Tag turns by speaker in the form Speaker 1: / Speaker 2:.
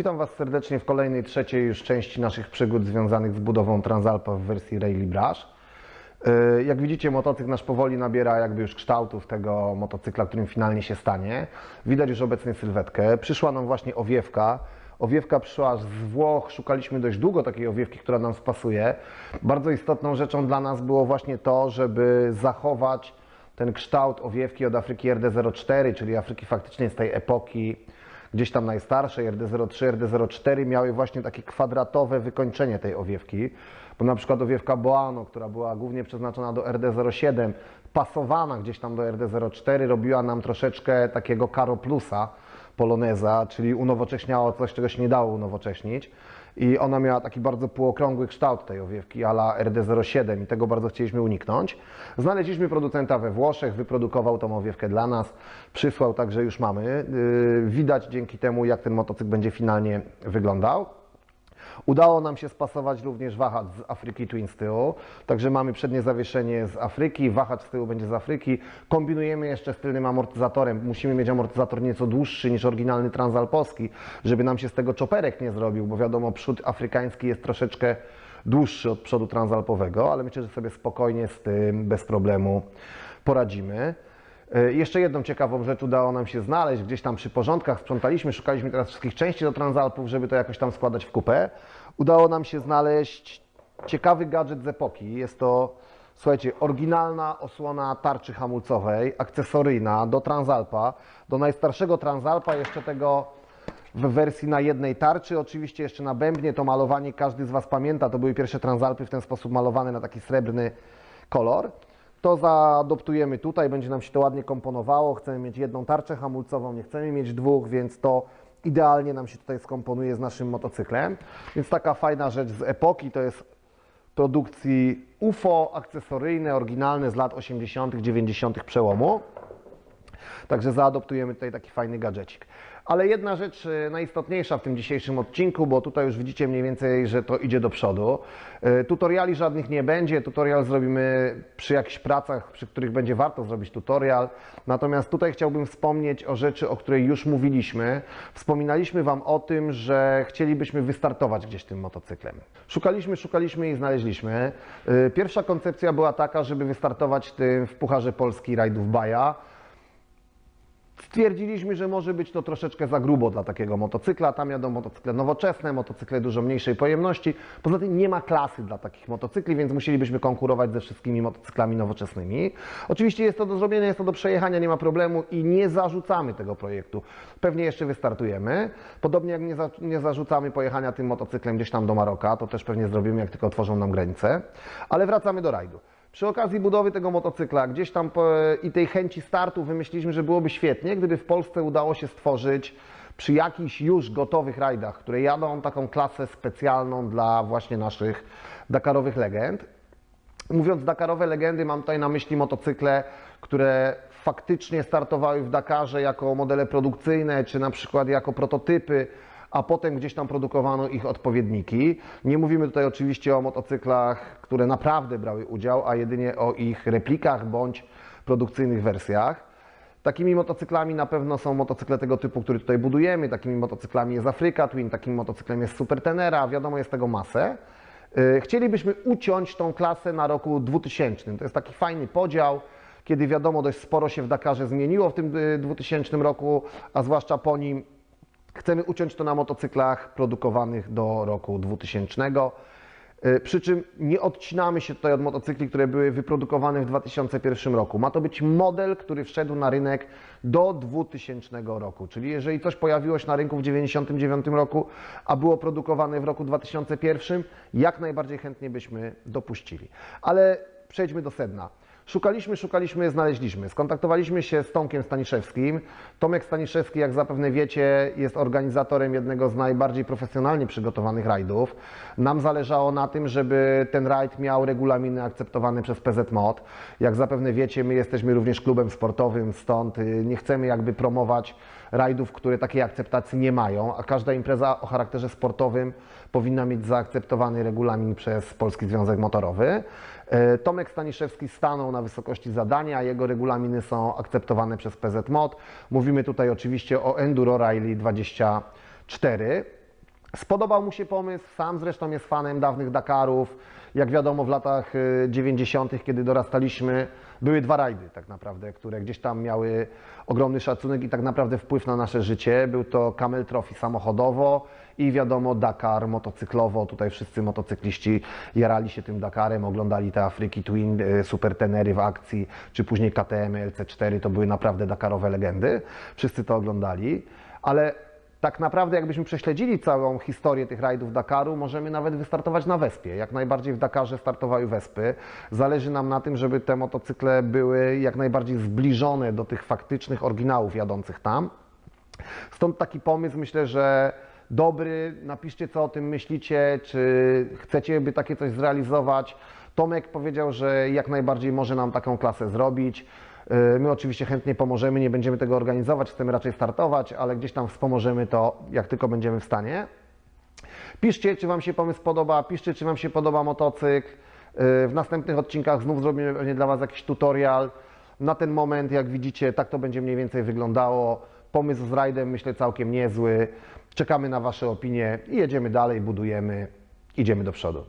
Speaker 1: Witam Was serdecznie w kolejnej, trzeciej już części naszych przygód związanych z budową Transalpa w wersji Rally Brush. Yy, Jak widzicie, motocykl nasz powoli nabiera jakby już kształtów tego motocykla, którym finalnie się stanie. Widać już obecnie sylwetkę. Przyszła nam właśnie owiewka. Owiewka przyszła z Włoch, szukaliśmy dość długo takiej owiewki, która nam spasuje. Bardzo istotną rzeczą dla nas było właśnie to, żeby zachować ten kształt owiewki od Afryki RD04, czyli Afryki faktycznie z tej epoki gdzieś tam najstarszej, RD03, RD04 miały właśnie takie kwadratowe wykończenie tej owiewki, bo na przykład owiewka Boano, która była głównie przeznaczona do RD07, pasowana gdzieś tam do RD04, robiła nam troszeczkę takiego Caro Plusa Poloneza, czyli unowocześniało coś, czego się nie dało unowocześnić. I ona miała taki bardzo półokrągły kształt tej owiewki, ala RD07 i tego bardzo chcieliśmy uniknąć. Znaleźliśmy producenta we Włoszech, wyprodukował tą owiewkę dla nas, przysłał, także już mamy. Yy, Widać dzięki temu, jak ten motocykl będzie finalnie wyglądał. Udało nam się spasować również wahacz z Afryki Twin z tyłu, także mamy przednie zawieszenie z Afryki, wahacz z tyłu będzie z Afryki. Kombinujemy jeszcze z tylnym amortyzatorem. Musimy mieć amortyzator nieco dłuższy niż oryginalny transalpowski, żeby nam się z tego czoperek nie zrobił, bo wiadomo, przód afrykański jest troszeczkę dłuższy od przodu transalpowego, ale myślę, że sobie spokojnie z tym bez problemu poradzimy. E, Jeszcze jedną ciekawą rzecz udało nam się znaleźć, gdzieś tam przy porządkach sprzątaliśmy, szukaliśmy teraz wszystkich części do Transalpów, żeby to jakoś tam składać w kupę. Udało nam się znaleźć ciekawy gadżet z epoki. Jest to, słuchajcie, oryginalna osłona tarczy hamulcowej, akcesoryjna do Transalpa, do najstarszego Transalpa, jeszcze tego w wersji na jednej tarczy, oczywiście jeszcze na bębnie, to malowanie każdy z Was pamięta, to były pierwsze Transalpy w ten sposób malowane na taki srebrny kolor. To zaadoptujemy tutaj, będzie nam się to ładnie komponowało. Chcemy mieć jedną tarczę hamulcową, nie chcemy mieć dwóch, więc to idealnie nam się tutaj skomponuje z naszym motocyklem. Więc taka fajna rzecz z epoki to jest produkcji UFO, akcesoryjne, oryginalne z lat 80., 90. przełomu. Także zaadoptujemy tutaj taki fajny gadżecik. Ale jedna rzecz e, najistotniejsza w tym dzisiejszym odcinku, bo tutaj już widzicie mniej więcej, że to idzie do przodu. E, Tutoriali żadnych nie będzie. Tutorial zrobimy przy jakichś pracach, przy których będzie warto zrobić tutorial. Natomiast tutaj chciałbym wspomnieć o rzeczy, o której już mówiliśmy. Wspominaliśmy Wam o tym, że chcielibyśmy wystartować gdzieś tym motocyklem. Szukaliśmy, szukaliśmy i znaleźliśmy. E, Pierwsza koncepcja była taka, żeby wystartować tym w Pucharze Polski Rajdów Baja. Stwierdziliśmy, że może być to troszeczkę za grubo dla takiego motocykla. Tam jadą motocykle nowoczesne, motocykle dużo mniejszej pojemności. Poza tym nie ma klasy dla takich motocykli, więc musielibyśmy konkurować ze wszystkimi motocyklami nowoczesnymi. Oczywiście jest to do zrobienia, jest to do przejechania, nie ma problemu i nie zarzucamy tego projektu. Pewnie jeszcze wystartujemy. Podobnie jak nie, za, nie zarzucamy pojechania tym motocyklem gdzieś tam do Maroka, to też pewnie zrobimy, jak tylko otworzą nam granice. Ale wracamy do rajdu. Przy okazji budowy tego motocykla, gdzieś tam i tej chęci startu wymyśliliśmy, że byłoby świetnie, gdyby w Polsce udało się stworzyć przy jakichś już gotowych rajdach, które jadą taką klasę specjalną dla właśnie naszych Dakarowych legend. Mówiąc Dakarowe legendy, mam tutaj na myśli motocykle, które faktycznie startowały w Dakarze jako modele produkcyjne, czy na przykład jako prototypy, a potem gdzieś tam produkowano ich odpowiedniki. Nie mówimy tutaj oczywiście o motocyklach, które naprawdę brały udział, a jedynie o ich replikach bądź produkcyjnych wersjach. Takimi motocyklami na pewno są motocykle tego typu, który tutaj budujemy. Takimi motocyklami jest Africa Twin, takim motocyklem jest Super Tenera, wiadomo jest tego masę. Yy, Chcielibyśmy uciąć tą klasę na roku 2000. To jest taki fajny podział, kiedy wiadomo dość sporo się w Dakarze zmieniło w tym yy, 2000 roku, a zwłaszcza po nim Chcemy uciąć to na motocyklach produkowanych do roku 2000. Yy, Przy czym nie odcinamy się tutaj od motocykli, które były wyprodukowane w 2001 roku. Ma to być model, który wszedł na rynek do 2000 roku. Czyli jeżeli coś pojawiło się na rynku w 1999 roku, a było produkowane w roku 2001, jak najbardziej chętnie byśmy dopuścili. Ale przejdźmy do sedna. Szukaliśmy, szukaliśmy, znaleźliśmy. Skontaktowaliśmy się z Tomkiem Staniszewskim. Tomek Staniszewski, jak zapewne wiecie, jest organizatorem jednego z najbardziej profesjonalnie przygotowanych rajdów. Nam zależało na tym, żeby ten rajd miał regulaminy akceptowane przez PZ Mod. Jak zapewne wiecie, my jesteśmy również klubem sportowym, stąd y, nie chcemy jakby promować rajdów, które takiej akceptacji nie mają, a każda impreza o charakterze sportowym powinna mieć zaakceptowany regulamin przez Polski Związek Motorowy. E, Tomek Staniszewski stanął na wysokości zadania, jego regulaminy są akceptowane przez PZ Mod. Mówimy tutaj oczywiście o Enduro Rally 24. Spodobał mu się pomysł, sam zresztą jest fanem dawnych Dakarów. Jak wiadomo, w latach y, 90., kiedy dorastaliśmy, były dwa rajdy tak naprawdę, które gdzieś tam miały ogromny szacunek i tak naprawdę wpływ na nasze życie. Był to Camel Trophy samochodowo i wiadomo Dakar motocyklowo. Tutaj wszyscy motocykliści jarali się tym Dakarem, oglądali te Afryki Twin, y, Super Tenery w akcji, czy później KTM, LC4. To były naprawdę Dakarowe legendy. Wszyscy to oglądali, ale tak naprawdę, jakbyśmy prześledzili całą historię tych rajdów Dakaru, możemy nawet wystartować na Wespie. Jak najbardziej w Dakarze startowały Wespy. Zależy nam na tym, żeby te motocykle były jak najbardziej zbliżone do tych faktycznych oryginałów jadących tam. Stąd taki pomysł, myślę, że dobry. Napiszcie, co o tym myślicie, czy chcecie, by takie coś zrealizować. Tomek powiedział, że jak najbardziej może nam taką klasę zrobić. Yy, My oczywiście chętnie pomożemy, nie będziemy tego organizować, chcemy raczej startować, ale gdzieś tam wspomożemy to, jak tylko będziemy w stanie. Piszcie, czy Wam się pomysł podoba, piszcie, czy Wam się podoba motocykl. Yy, W następnych odcinkach znów zrobimy pewnie dla Was jakiś tutorial. Na ten moment, jak widzicie, tak to będzie mniej więcej wyglądało. Pomysł z rajdem, myślę, całkiem niezły. Czekamy na Wasze opinie i jedziemy dalej, budujemy, idziemy do przodu.